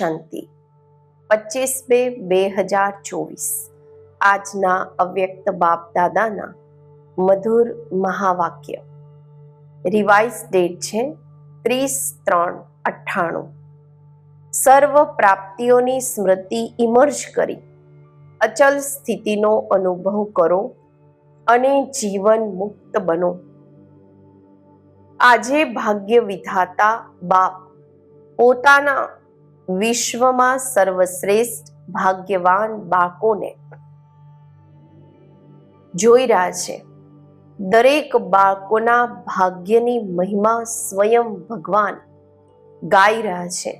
શાંતિ. પચીસ બે બે હજાર ચોવીસ. આજના અવ્યક્ત બાપ દાદાના મધુર મહાવાક્ય. રિવાઇઝ ડેટ છે ત્રીસ ત્રણ અઠ્ઠાણું. સર્વ પ્રાપ્તિઓની સ્મૃતિ ઇમર્જ કરી. અચલ સ્થિતિનો અનુભવ કરો અને જીવન મુક્ત બનો. આજે ભાગ્ય વિધાતા બાપ પોતાના વિશ્વમાં સર્વશ્રેષ્ઠ ભાગ્યવાન બાળકોને જોઈ રહ્યા છે. દરેક બાળકોના ભાગ્યની મહિમા સ્વયં ભગવાન ગાઈ રહ્યા છે.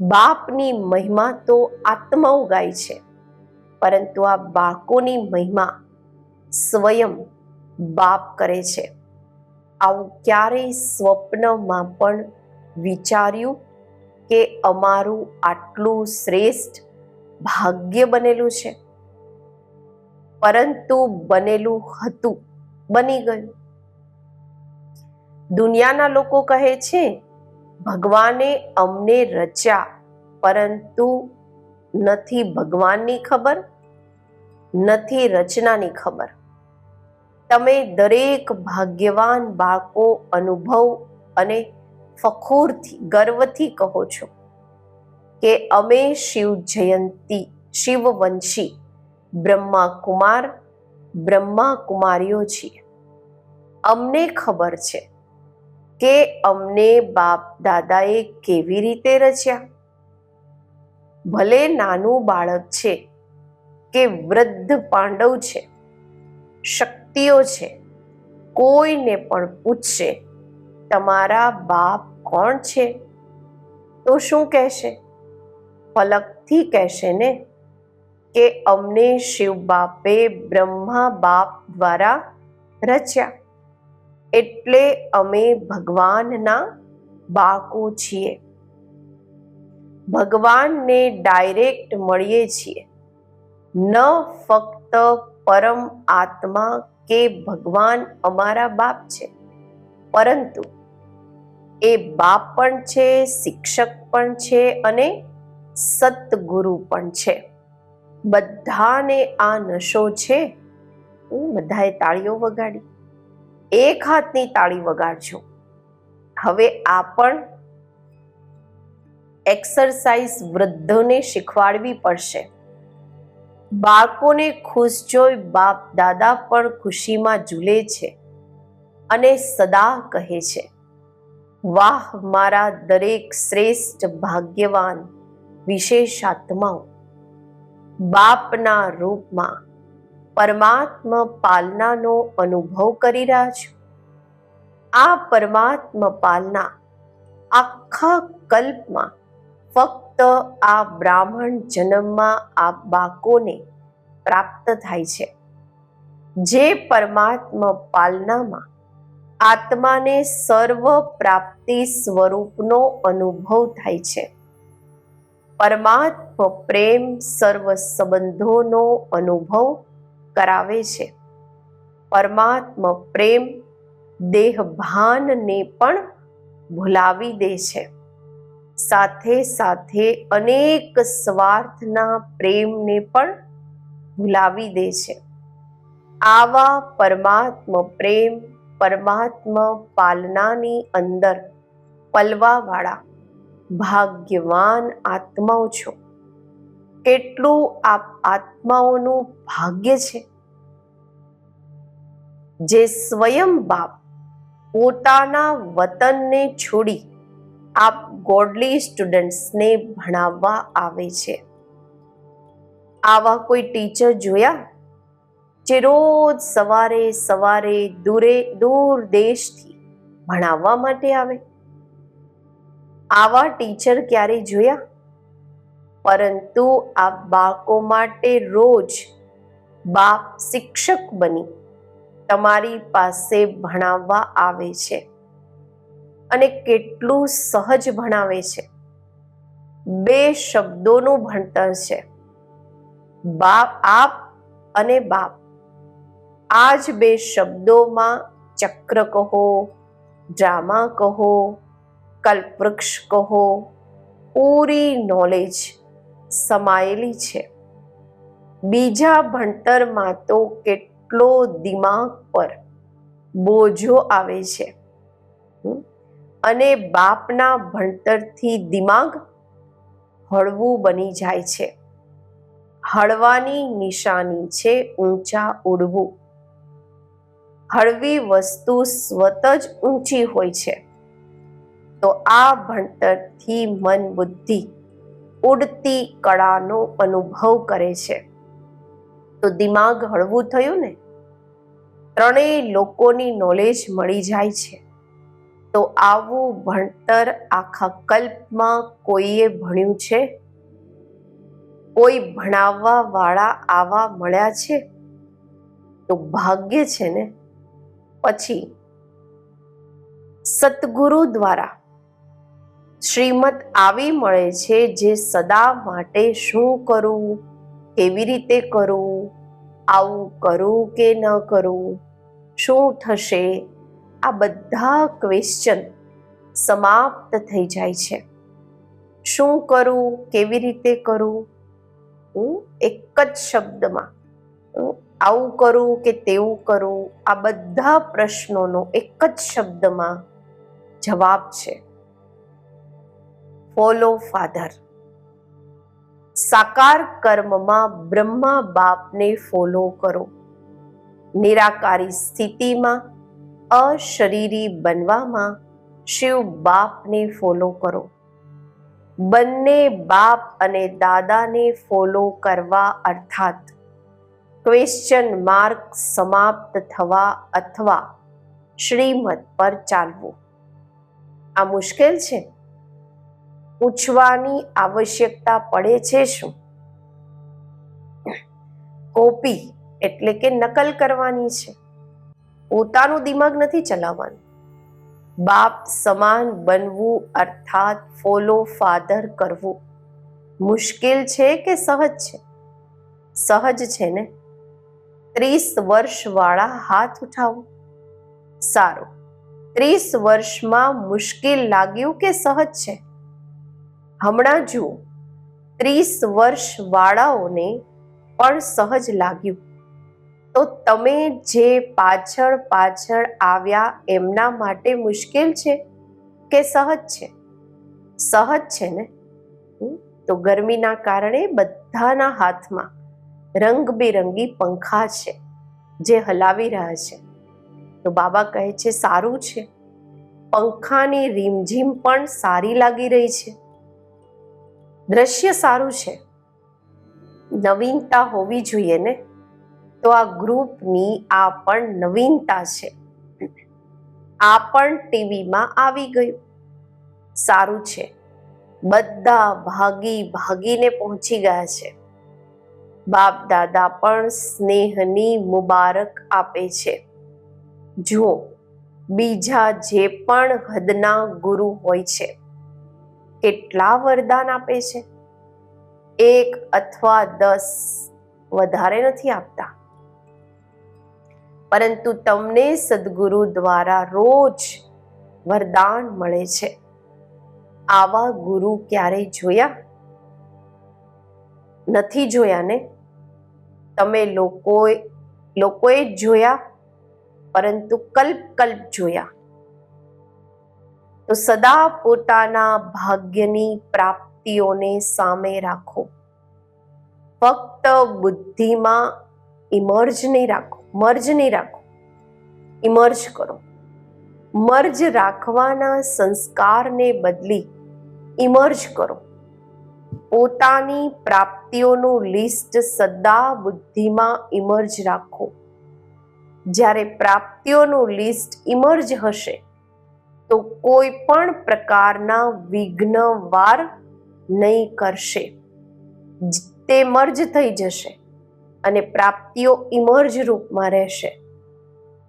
બાપની મહિમા તો આત્માઓ ગાય છે, પરંતુ આ બાળકોની મહિમા સ્વયં બાપ કરે છે. આવું ક્યારેય સ્વપ્નમાં પણ વિચાર્યું કે અમારું આટલું શ્રેષ્ઠ ભાગ્ય બનેલું છે. પરંતુ બનેલું હતું, બની ગયું. દુનિયાના લોકો કહે છે, ભગવાને અમને રચ્યા, પરંતુ નથી ભગવાનની ખબર, નથી રચનાની ખબર. તમે દરેક ભાગ્યવાન બાળકો અનુભવ અને ફખૂરથી, ગર્વથી કહો છો કે અમે શિવ જયંતી શિવવંશી બ્રહ્મા કુમાર, બ્રહ્મા કુમારીઓ છીએ. અમને ખબર છે કે અમને બાપ દાદાએ કેવી રીતે રચ્યા. ભલે નાનું બાળક છે કે વૃદ્ધ પાંડવ છે, શક્તિઓ છે, કોઈને પણ પૂછશે તમારા બાપ કોણ છે? તો શું કહેશે? ફલકથી કહેશે ને કે અમને શિવ બાપે બ્રહ્મા બાપ દ્વારા રચ્યા. એટલે અમે ભગવાનના બાકો છીએ. ભગવાનને ડાયરેક્ટ મળીએ છીએ. ન ફક્ત પરમ આત્મા કે ભગવાન અમારા બાપ છે. પરંતુ એ બાપ પણ છે, શિક્ષક પણ છે અને સતગુરુ પણ છે. બધાને આ નશો છે. હું બધાએ તાળીઓ વગાડી. એક હાથની તાળી વગાડજો. હવે આ પણ એક્સરસાઇઝ વૃદ્ધોને શીખવાડવી પડશે. બાળકોને ખુશ જોઈ બાપ દાદા પણ ખુશીમાં ઝૂલે છે અને સદા કહે છે. વાહ, મારા દરેક શ્રેષ્ઠ ભાગ્યવાન વિશેષ આત્માઓ. બાપના રૂપમાં પરમાત્મ પાલનાનો અનુભવ કરી રહ્યા છો. આ પરમાત્મ પાલના આખા કલ્પમાં ફક્ત આ બ્રાહ્મણ જન્મમાં આ બાકોને પ્રાપ્ત થાય છે. જે પરમાત્મ પાલનામાં આત્માને સર્વ પ્રાપ્તિ સ્વરૂપનો અનુભવ થાય છે. પરમાત્મા પ્રેમ સર્વ સંબંધોનો અનુભવ કરાવે છે. પરમાત્મા પ્રેમ દેહ ભાનને પણ ભૂલાવી દે છે. સાથે સાથે અનેક સ્વાર્થના પ્રેમને પણ ભૂલાવી દે છે. આવા પરમાત્મા પ્રેમ પરમાત્મા પાલનાની અંદર પલવાવાળા ભાગ્યવાન આત્માઓ છો. કેટલું આ આત્માઓનું ભાગ્ય છે? જે સ્વયં બાપ પોતાના વતનને છોડી આપ ગોડલી સ્ટુડન્ટ્સને ભણાવવા આવે છે. આવા કોઈ ટીચર જોયા? જે રોજ સવારે સવારે દૂરે દૂર દેશથી ભણાવવા માટે આવે. આવા ટીચર ક્યારે જોયા? પરંતુ આ બાળકો માટે રોજ બાપ શિક્ષક બની તમારી પાસે ભણાવવા આવે છે અને કેટલું સહજ ભણાવે છે. બે શબ્દોનું ભણતર છે. બાપ આપ અને બાપ. આ જ બે શબ્દોમાં ચક્ર કહો, ડ્રામા કહો, કલ્પવૃક્ષ કહો, પૂરી નોલેજ સમાયેલી છે. બીજા ભણતરમાં તો કેટલો દિમાગ પર બોજો આવે છે. અને બાપના ભણતરથી દિમાગ હળવું બની જાય છે. હળવાની નિશાની છે ઊંચા ઉડવું. હળવી વસ્તુ સ્વત જ ઊંચી હોય છે. તો આ ભણતરથી મન બુદ્ધિ ઉડતી કળાનો અનુભવ કરે છે. તો દિમાગ હળવું થયું ને? ત્રણેય લોકોની નોલેજ મળી જાય છે. તો આવું ભણતર આખા કલ્પમાં કોઈએ ભણ્યું છે? કોઈ ભણાવવા વાળા આવા મળ્યા છે? તો ભાગ્ય છે ને? પછી સતગુરુ દ્વારા શ્રીમત આવી મળે છે જે સદા માટે શું કરવું કેવી રીતે કરવું આવું કરવું કે ન કરવું શું થશે? આ બધા ક્વેશ્ચન સમાપ્ત થઈ જાય છે. શું કરવું કેવી રીતે કરવું હું એક જ શબ્દમાં હમ, આવું કરું કે તેવું કરવું આ બધા પ્રશ્નોનો એક જ શબ્દમાં જવાબ છે. Follow father. સાકાર કર્મમાં બ્રહ્મા બાપને ફોલો કરો. નિરાકારી સ્થિતિમાં, અશરીરી બનવામાં શિવ બાપને ફોલો કરો. બંને બાપ અને દાદાને ફોલો કરવા અર્થાત ક્વેશ્ચન માર્ક સમાપ્ત થવા અથવા શ્રીમત પર ચાલવું. આ મુશ્કેલ છે? પૂછવાની આવશ્યકતા પડે છે શું? કોપી એટલે કે નકલ કરવાની છે. પોતાનું દિમાગ નથી ચલાવવાનું. બાપ સમાન બનવું અર્થાત ફોલો ફાધર કરવું. મુશ્કેલ છે કે સહજ છે? સહજ છે ને? ત્રીસ વર્ષ વાળા હાથ ઉઠાવો. સારું. ત્રીસ વર્ષમાં મુશ્કેલ લાગ્યું કે સહજ છે? હમણાં જુઓ. ત્રીસ વર્ષ વાળાઓને પણ સહજ લાગ્યું. તો તમે જે પાછળ પાછળ આવ્યા એમના માટે મુશ્કેલ છે કે સહજ છે? સહજ છે ને? તો ગરમીના કારણે બધાના હાથમાં રંગબેરંગી પંખા છે જે હલાવી રહ્યા છે. તો બાબા કહે છે, સારું છે. પંખાની રીમઝીમ પણ સારી લાગી રહી છે. દ્રશ્ય સારું છે. નવીનતા હોવી જોઈએ ને? તો આ ગ્રુપની આ પણ નવીનતા છે. આ પણ ટીવીમાં આવી ગયું. સારું છે. બધા ભાગી ભાગીને પહોંચી ગયા છે. બાપ દાદા પણ સ્નેહની મુબારક આપે છે. જુઓ, બીજા જે પણ હદના ગુરુ હોય છે, કેટલા વરદાન આપે છે? એક અથવા દસ વધારે નથી આપતા. પરંતુ તમને સદગુરુ દ્વારા રોજ વરદાન મળે છે. આવા ગુરુ ક્યારેય જોયા? નથી જોયા ને? તમે લોકોએ લોકોએ જોયા, પરંતુ કલ્પ કલ્પ જોયા. તો સદા પોતાના ભાગ્યની પ્રાપ્તિઓને સામે રાખો. ફક્ત બુદ્ધિમાં ઇમર્જ નહીં રાખો, મર્જ નહીં રાખો. ઇમર્જ કરો. મર્જ રાખવાના સંસ્કારને બદલી ઇમર્જ કરો. પોતાની પ્રાપ્તિઓનું લિસ્ટ સદા બુદ્ધિમાં ઇમર્જ રાખો. જ્યારે પ્રાપ્તિઓનું લિસ્ટ ઇમર્જ હશે, તો કોઈ પણ પ્રકારના વિઘ્ન વાર નહીં કરશે. તે મર્જ થઈ જશે અને પ્રાપ્તિઓ ઇમર્જ રૂપમાં રહેશે.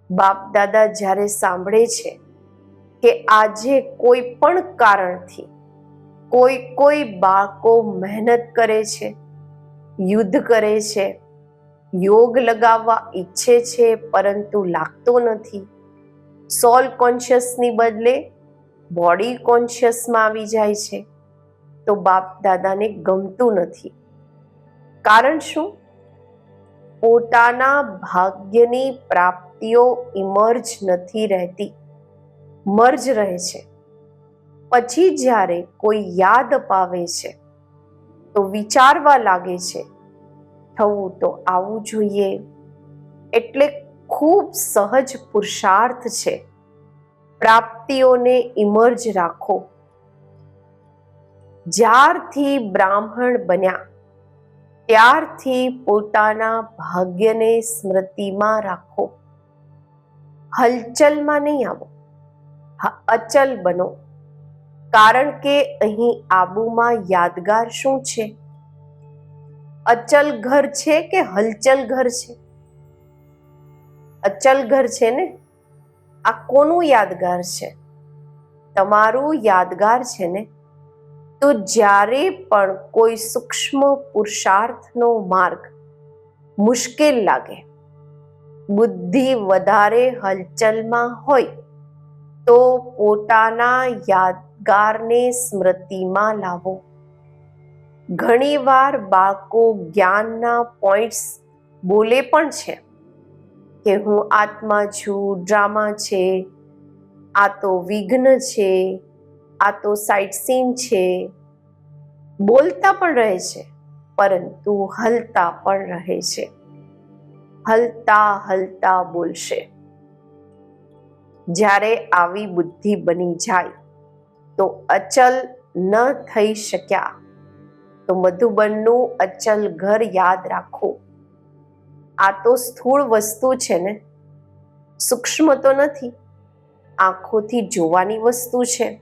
બાપ દાદા જ્યારે સાંભળે છે કે આજે કોઈ પણ કારણથી કોઈ કોઈ બાળકો મહેનત કરે છે, યુદ્ધ કરે છે, યોગ લગાવવા ઈચ્છે છે પરંતુ લાગતો નથી. સોલ કોન્શિયસની બદલે બોડી કોન્શિયસમાં આવી જાય છે, તો બાપ દાદાને ગમતું નથી. કારણ શું? પોતાના ભાગ્યની પ્રાપ્તિઓ ઇમર્જ નથી રહેતી મર્જ રહે છે. પછી જ્યારે કોઈ યાદ અપાવે છે, તો વિચારવા લાગે છે, થવું તો આવું જોઈએ. એટલે ખૂબ સહજ પુરુષાર્થ છે. પ્રાપ્તિઓને ઇમર્જ રાખો. જ્યારથી બ્રાહ્મણ બન્યા, ત્યારથી પોતાના ભાગ્યને સ્મૃતિમાં રાખો. હલચલમાં નહીં આવો. અચલ બનો. કારણ કે અહીં આબુમાં યાદગાર શું છે? અચલ ઘર છે કે હલચલ ઘર છે? અચલ ઘર છે ને? આ કોનું યાદગાર છે? તમારું યાદગાર છે ને? તો જ્યારે પણ કોઈ સૂક્ષ્મ પુરુષાર્થનો માર્ગ મુશ્કેલ લાગે, બુદ્ધિ વધારે હલચલમાં હોય, તો પોતાના યાદગારને સ્મૃતિમાં લાવો. ઘણીવાર બાળકો જ્ઞાનના પોઈન્ટ્સ બોલે પણ છે કે હું આત્મા છું, ડ્રામા છે, આ તો વિઘ્ન છે, આ તો સાઇટ સીન છે. બોલતા પણ રહે છે, પરંતુ હલતા પણ રહે છે. હલતા હલતા બોલશે. જ્યારે આવી બુદ્ધિ બની જાય તો અચલ ન થઈ શક્યા. તો મધુબનનું અચલ ઘર યાદ રાખો. આ તો સ્થૂળ વસ્તુ છે ને. સૂક્ષ્મ તો નથી. આંખોથી જોવાની વસ્તુ છે.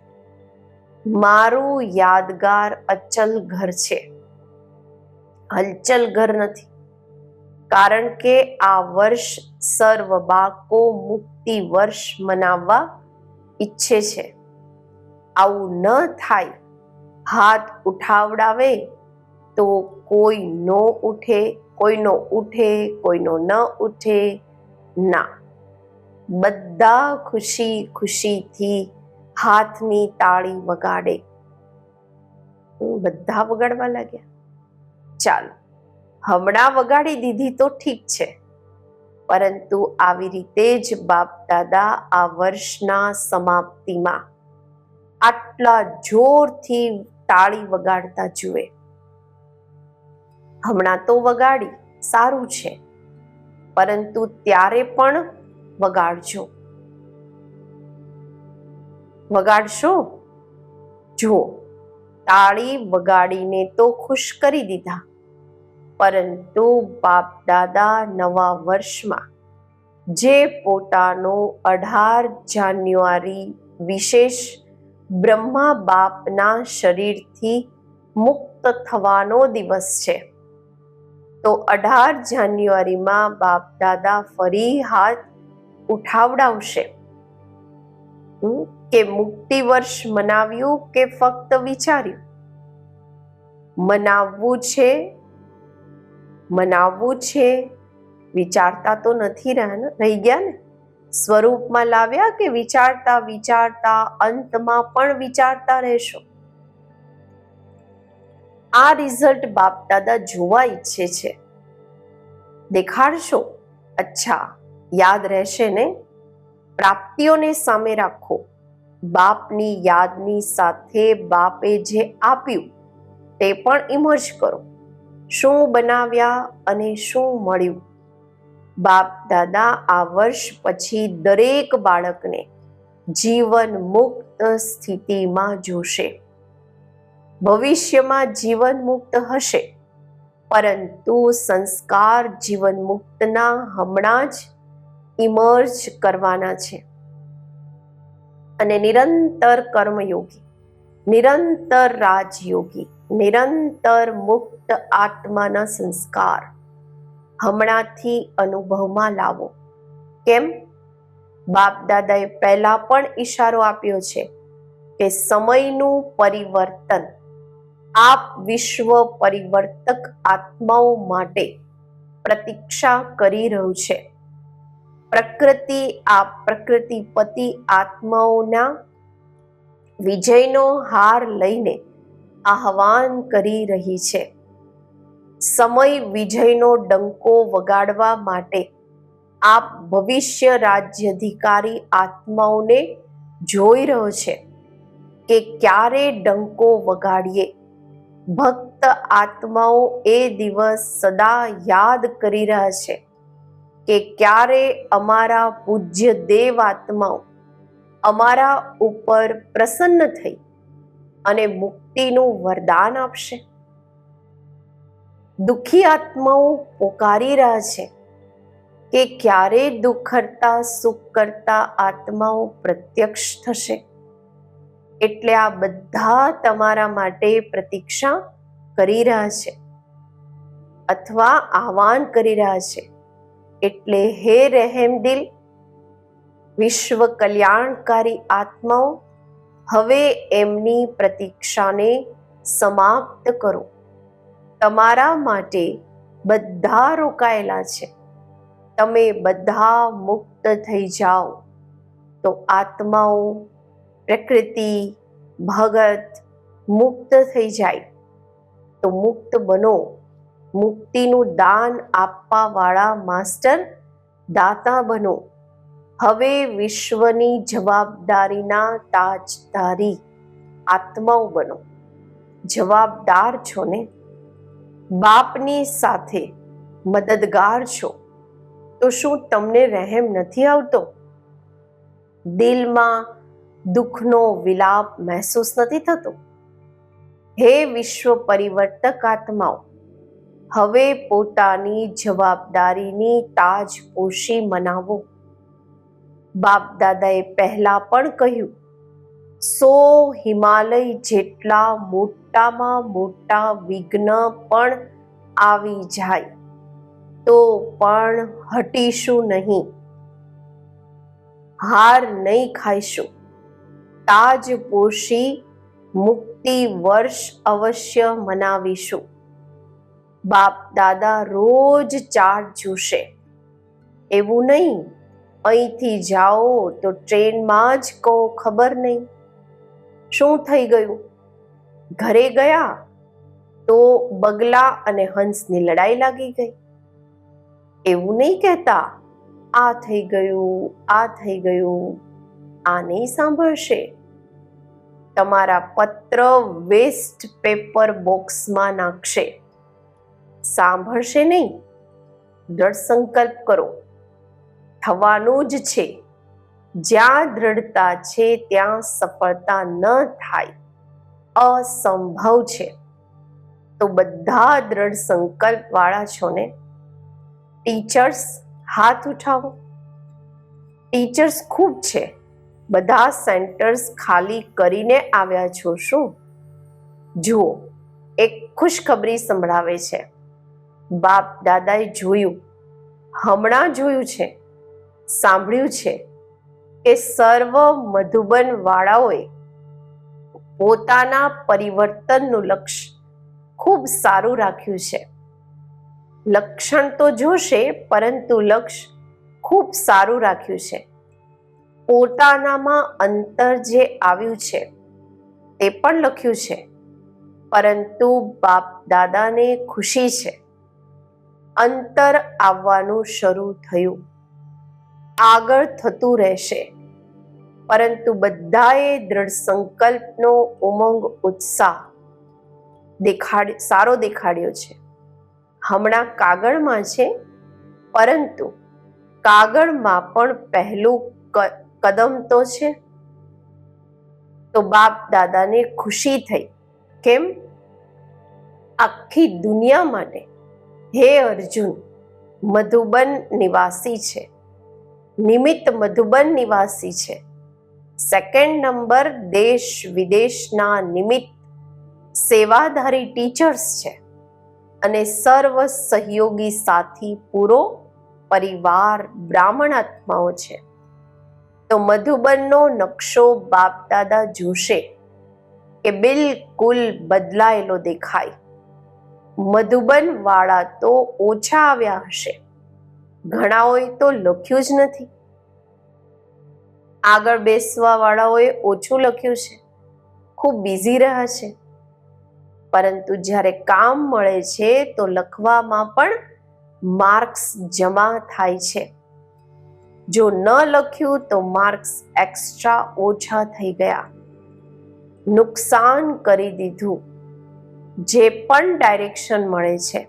મારું યાદગાર અચલ ઘર છે. હલચલ ઘર નથી. કારણ કે આ વર્ષ સર્વ બાકો મુક્તિ વર્ષ મનાવવા ઈચ્છે છે. આવું ન થાય. હાથ ઉઠાવડાવે તો કોઈ નો ઉઠે કોઈનો ઉઠે કોઈનો ન ઉઠે. ના. બધા ખુશી ખુશીથી હાથની તાળી વગાડે. બધા વગાડવા લાગ્યા? ચાલો. હમણાં વગાડી દીધી તો ઠીક છે. પરંતુ આવી રીતે જ બાપ દાદા આ વર્ષના સમાપ્તિમાં આટલા જોરથી તાળી વગાડતા જુએ. હમણાં તો વગાડી સારું છે, પરંતુ ત્યારે પણ વગાડજો. વગાડશો? જુઓ, તાળી વગાડીને તો ખુશ કરી દીધા, પરંતુ બાપ દાદા નવા વર્ષમાં જે પોતાનો અઢાર જાન્યુઆરી વિશેષ બ્રહ્મા બાપના શરીરથી મુક્ત થવાનો દિવસ છે. તો અઢાર જાન્યુઆરીમાં બાપ દાદા ફરી હાથ ઉઠાવડાવશે. કે મુક્તિ વર્ષ મનાવ્યું કે ફક્ત વિચાર્યું? મનાવવું છે? મનાવવું છે? વિચારતા તો નથી રહ્યા રહી ગયા ને? સ્વરૂપમાં લાવ્યા કે વિચારતા વિચારતા અંતમાં પણ વિચારતા રહેશો? આ રિઝલ્ટ બાપ દાદા જોવા ઈચ્છે છે. દેખાડશો? અચ્છા, યાદ રહેશે ને? પ્રાપ્તિઓને સામે રાખો. બાપની યાદની સાથે બાપે જે આપ્યું, તે પણ ઇમર્જ કરો. શું બનાવ્યા અને શું મળ્યું? બાપ દાદા આ વર્ષ પછી દરેક બાળકને જીવન મુક્ત સ્થિતિમાં જોશે. ભવિષ્યમાં જીવન મુક્ત હશે, પરંતુ સંસ્કાર જીવન મુક્તના હમણાં જ ઇમર્જ કરવાના છે. અને નિરંતર કર્મયોગી, નિરંતર રાજયોગી, નિરંતર મુક્ત આત્માના સંસ્કાર હમણાંથી અનુભવમાં લાવો. કેમ? બાપ દાદાએ પહેલા પણ ઈશારો આપ્યો છે કે સમયનું પરિવર્તન, આપ વિશ્વ પરિવર્તક આત્માઓ માટે પ્રતીક્ષા કરી રહ્યું છે. પ્રકૃતિ, આ પ્રકૃતિપતિ આત્માઓના વિજયનો હાર લઈને આહવાન કરી રહી છે. સમય વિજયનો ડંકો વગાડવા માટે આપ ભવિષ્ય રાજ્યાધિકારી આત્માઓને જોઈ રહ્યો છે કે ક્યારે ડંકો વગાડીએ. ભક્ત આત્માઓ એ દિવસ સદા યાદ કરી રહ્યા છે કે ક્યારે અમારા પૂજ્ય દેવ આત્માઓ અમારા ઉપર પ્રસન્ન થઈ અને મુક્તિનું વરદાન આપશે. દુઃખી આત્માઓ પોકારી રહ્યા છે કે ક્યારે દુઃખ કરતા, સુખ કરતા આત્માઓ પ્રત્યક્ષ થશે? એટલે આ બધા તમારા માટે પ્રતીક્ષા કરી રહ્યા છે અથવા આહવાન કરી રહ્યા છે. એટલે હે રહેમ દિલ, વિશ્વ કલ્યાણકારી આત્માઓ, હવે એમની પ્રતીક્ષાને સમાપ્ત કરો. તમારા માટે બધા રોકાયેલા છે. તમે બધા મુક્ત થઈ જાઓ. તો આત્માઓ, પ્રકૃતિ, ભગત મુક્ત થઈ જાય. તો મુક્ત બનો. મુક્તિનું દાન આપવાવાળા માસ્ટર દાતા બનો. હવે વિશ્વની જવાબદારીના તાજદારી આત્માઓ બનો. જવાબદાર છો ને? બાપની સાથે મદદગાર છો, તો શું તમને રહેમ નથી આવતો? દિલમાં દુઃખનો વિલાપ મહેસૂસ નથી થતો? હે વિશ્વ પરિવર્તક આત્માઓ, હવે પોતાની જવાબદારીની તાજપોશી મનાવો. બાપ દાદાએ પહેલા પણ કહ્યું સો હિમાલય જેટલા મોટામાં મોટા વિઘ્ન પણ આવી જાય, તો પણ હટીશું નહીં. હાર નહીં ખાઈશું. તાજ પોષી મુક્તિ વર્ષ અવશ્ય મનાવીશું. બાપ દાદા રોજ ચાર્ટ જોશે. એવું નહીં, અહીંથી જાઓ તો ટ્રેનમાં જ કહો ખબર નહીં. શું થઈ ગયું? ઘરે ગયા તો બગલા અને હંસની લડાઈ લાગી ગઈ. એવું નહીં કહેતા, આ થઈ ગયું, આ થઈ ગયું, આ નહીં સાંભળશે. તમારા પત્ર વેસ્ટ પેપર બોક્સમાં નાખશે. સાંભળશે નહીં. દ્રઢ સંકલ્પ કરો. થવાનું જ છે. જ્યાં દ્રઢતા છે, ત્યાં સફળતા ન થાય. અસંભવ છે. તો બધા દ્રઢ સંકલ્પ વાળા છો ને? ટીચર્સ હાથ ઉઠાવો. ટીચર્સ ખૂબ છે. બધા સેન્ટર્સ ખાલી કરીને આવ્યા છો શું? જુઓ, એક ખુશખબરી સંભળાવે છે. બાપ દાદાએ જોયું. હમણાં જોયું છે. સાંભળ્યું છે. કે સર્વ મધુબન વાળાઓએ પોતાના પરિવર્તનનું લક્ષ્ય ખૂબ સારું રાખ્યું છે. લક્ષણ તો જોશે, પરંતુ લક્ષ્ય ખૂબ સારું રાખ્યું છે. પોતાનામાં અંતર જે આવ્યું છે, તે પણ લખ્યું છે. પરંતુ બાપ દાદાને ખુશી છે. અંતર આવવાનું શરૂ થયું. આગળ થતું રહેશે. પરંતુ બધાએ દ્રઢ સંકલ્પનો ઉમંગ, ઉત્સાહ દેખાડ, સારો દેખાડ્યો છે. હમણાં કાગળમાં છે, પરંતુ કાગળમાં પણ પહેલું કદમ તો છે. તો બાપ દાદાને ખુશી થઈ. કેમ? આખી દુનિયા માટે. હે અર્જુન, મધુબન નિવાસી છે. નિમિત્ત મધુબન નિવાસી છે. સેકન્ડ નંબર દેશ વિદેશના નિમિત્ત સેવાધારી ટીચર્સ છે. અને સર્વ સહયોગી સાથી પૂરો પરિવાર બ્રાહ્મણ આત્માઓ છે. તો મધુબનનો નકશો બાપ દાદા જોશે કે બિલકુલ બદલાયેલો દેખાય. મધુબન વાળા તો ઓછા આવ્યા હશે. ઘણાઓએ તો લખ્યું જ નથી. આગળ બેસવા વાળાઓએ ઓછું લખ્યું છે. ખૂબ બિઝી રહ્યા છે પરંતુ જ્યારે કામ મળે છે તો લખવામાં પણ માર્ક્સ જમા થાય છે. જો ન લખ્યું તો માર્ક્સ એક્સ્ટ્રા ઓછા થઈ ગયા. નુકસાન કરી દીધું. જે પણ ડાયરેક્શન મળે છે.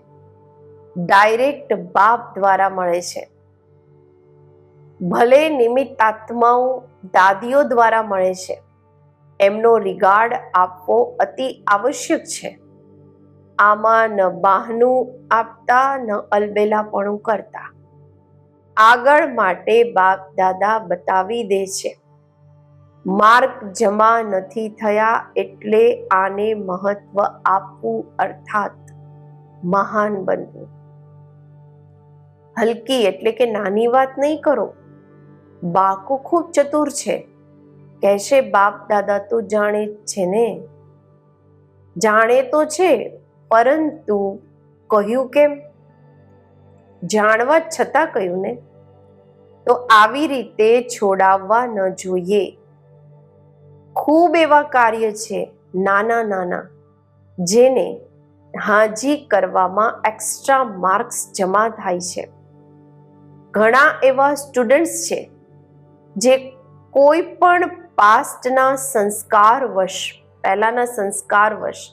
ડાયરેક્ટ બાપ દ્વારા મળે છે. ભલે નિમિત્ત આત્માઓ દાદીઓ દ્વારા મળે છે, એમનો રિગાર્ડ આપવો અતિ આવશ્યક છે. આમાં ન બહાનું આપતા, ન અલબેલાપણું કરતા. આગળ માટે બાપ દાદા બતાવી દે છે. માર્ક જમા નથી થયા એટલે આને મહત્વ આપવું અર્થાત મહાન બનવું. હલકી એટલે કે નાની વાત નહીં કરો. બાકો ખૂબ ચતુર છે. કહેશે, બાપ, દાદા તો જાણે છે ને. જાણે તો છે, પરંતુ કહ્યું કેમ? જાણવા છતાં કહ્યું ને. તો આવી રીતે છોડાવવા ન જોઈએ. ખૂબ એવા કાર્ય છે, નાના નાના, જેને હાજી કરવામાં એક્સ્ટ્રા માર્ક્સ જમા થાય છે. ઘણા એવા સ્ટુડન્ટ્સ છે, જે કોઈ પણ પાસ્ટના સંસ્કાર વશ પહેલાના સંસ્કાર વશ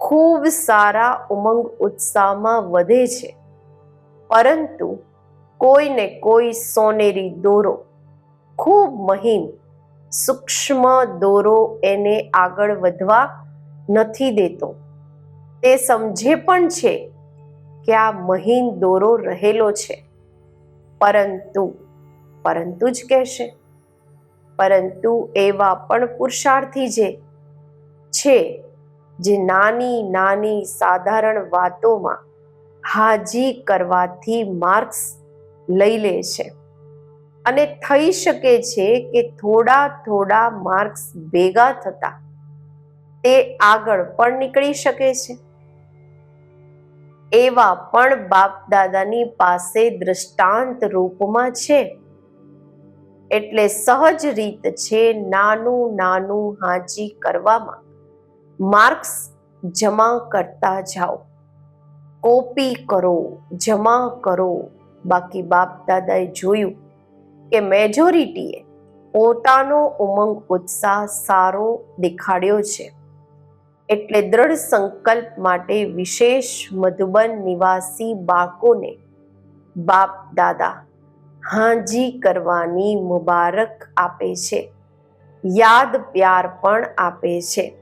ખૂબ સારા ઉમંગ ઉત્સાહમાં વધે છે. પરંતુ કોઈને કોઈ સોનેરી દોરો, ખૂબ મહીન સૂક્ષ્મ દોરો એને આગળ વધવા નથી દેતો. તે સમજે પણ છે કે આ મહીન દોરો રહેલો છે. પરંતુ પરંતુ જ કહેશે, પરંતુ એવા પણ પુરુષાર્થી જે છે, જે નાની નાની સાધારણ વાતોમાં હાજી કરવાથી માર્ક્સ લઈ લે છે. અને થઈ શકે છે કે થોડા થોડા માર્ક્સ ભેગા થતા તે આગળ પણ નીકળી શકે છે. એવા પણ બાપ દાદાની પાસે દ્રષ્ટાંત રૂપમાં છે. એટલે સહજ રીત છે નાનું નાનું હાજી કરવામાં માર્ક્સ જમા કરતા જાઓ. કોપી કરો, જમા કરો. બાકી બાપ દાદાએ જોયું કે મેજોરિટીએ પોતાનો ઉમંગ, ઉત્સાહ સારો દેખાડ્યો છે. એટલે દ્રઢ સંકલ્પ માટે વિશેષ મધુબન નિવાસી બાકોને બાપ દાદા હાજી કરવાની મુબારક આપે છે. યાદ પ્યાર પણ આપે છે.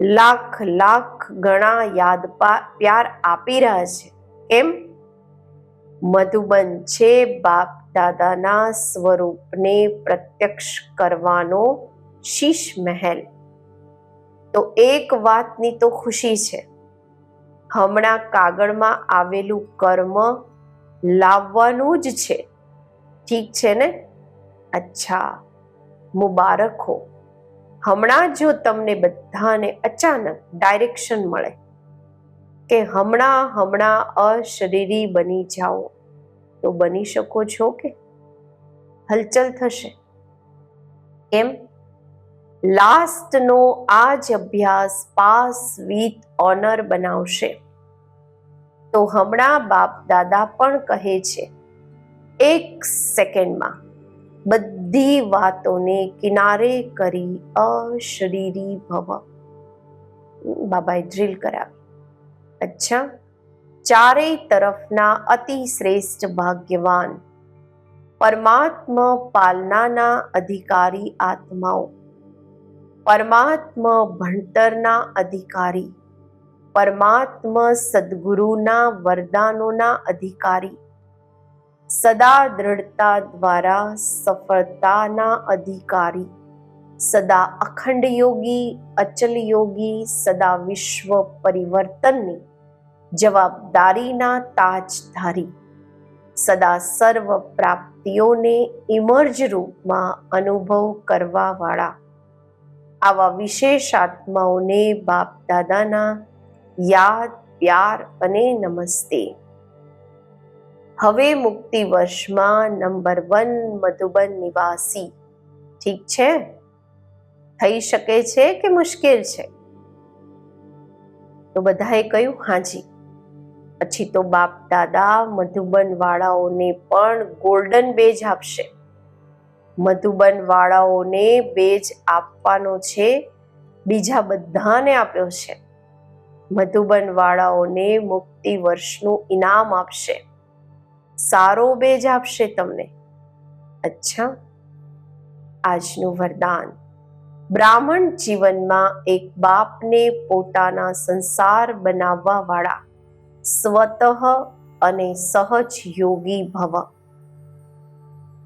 લાખ લાખ ગણા યાદ પ્યાર આપી રહ્યા છે. કેમ? મધુબન છે બાપ દાદાના સ્વરૂપને પ્રત્યક્ષ કરવાનો શીશ મહેલ. તો એક વાતની તો ખુશી છે. હમણાં કાગળમાં આવેલું કર્મ લાવવાનું જ છે. ઠીક છે ને? અચ્છા, મુબારક હો. હમણાં જો તમને બધાને અચાનક ડાયરેક્શન મળે કે હમણાં હમણાં અશરીરી બની જાઓ, તો બની શકો છો કે? હલચલ થશે. એમ લાસ્ટનો આ જ અભ્યાસ પાસ વિથ ઓનર બનાવશે. તો હમણાં બાપ દાદા પણ કહે છે, એક સેકન્ડમાં બધી વાતોને કિનારે કરી અશરીરી ભવ. બાબાએ ડ્રીલ કરાવી. અચ્છા, ચારેય તરફના અતિ શ્રેષ્ઠ ભાગ્યવાન પરમાત્મા પાલનાના અધિકારી આત્માઓ પરમાત્મા ભણતરના અધિકારી, પરમાત્મ સદગુરુના વરદાનોના અધિકારી, સદા દ્રઢતા દ્વારા સફળતાના અધિકારી, સદા અખંડ યોગી, અચલ યોગી, સદા વિશ્વ પરિવર્તનની જવાબદારીના તાજધારી, સદા સર્વ પ્રાપ્તિઓને ઇમર્જ રૂપમાં અનુભવ કરવાવાળા આવા વિશેષ આત્માઓને બાપ દાદાના યાદ, પ્યાર અને નમસ્તે. હવે મુક્તિ વર્ષમાં નંબર વન મધુબન નિવાસી. ઠીક છે? થઈ શકે છે કે મુશ્કેલ છે? તો બધાએ કહ્યું, હાજી. પછી તો બાપ દાદા મધુબન વાળાઓને પણ ગોલ્ડન બેજ આપશે. મધુબન વાળાઓને બેજ આપવાનો છે. બીજા બધાને આપ્યો છે. મધુબન વાળાઓને મુક્તિ વર્ષનું ઇનામ આપશે. સારો બેજ આપશે તમને. અચ્છા. આજનું વરદાન. બ્રાહ્મણ જીવનમાં એક બાપને પોતાના સંસાર બનાવવા વાળા સ્વતઃ અને સહજ યોગી ભવ.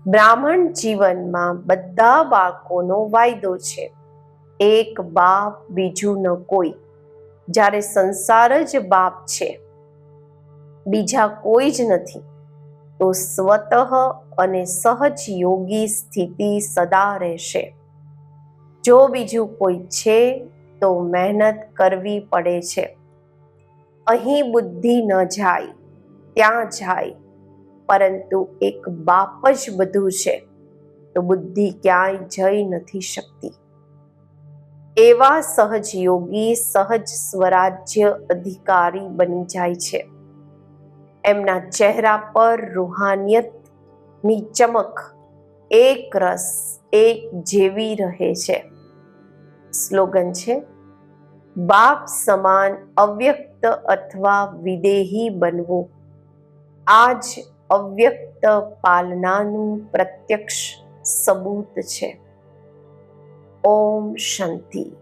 બ્રાહ્મણ જીવનમાં બધા બાળકોનો વાયદો છે. એક બાપ બીજું ન કોઈ. જ્યારે સંસાર જ બાપ છે, બીજા કોઈ જ નથી. તો સ્વતઃ અને સહજ યોગી સ્થિતિ સદા રહેશે. જો બીજું કોઈ છે, તો મહેનત કરવી પડે છે. અહીં બુદ્ધિ ન જાય, ત્યાં જાય. પરંતુ એક બાપ જ બધું છે, તો બુદ્ધિ ક્યાંય જઈ નથી શકતી. એવા સહજ યોગી સહજ સ્વરાજ્ય અધિકારી બની જાય છે. એમના ચહેરા પર રૂહાનિયતની ચમક, એક રસ, એક જેવી રહે છે. સ્લોગન છે, બાપ સમાન અવ્યક્ત અથવા વિદેહી બનવું. આ જ અવ્યક્ત પાલનાનું પ્રત્યક્ષ સબૂત છે. ઓમ શાંતિ.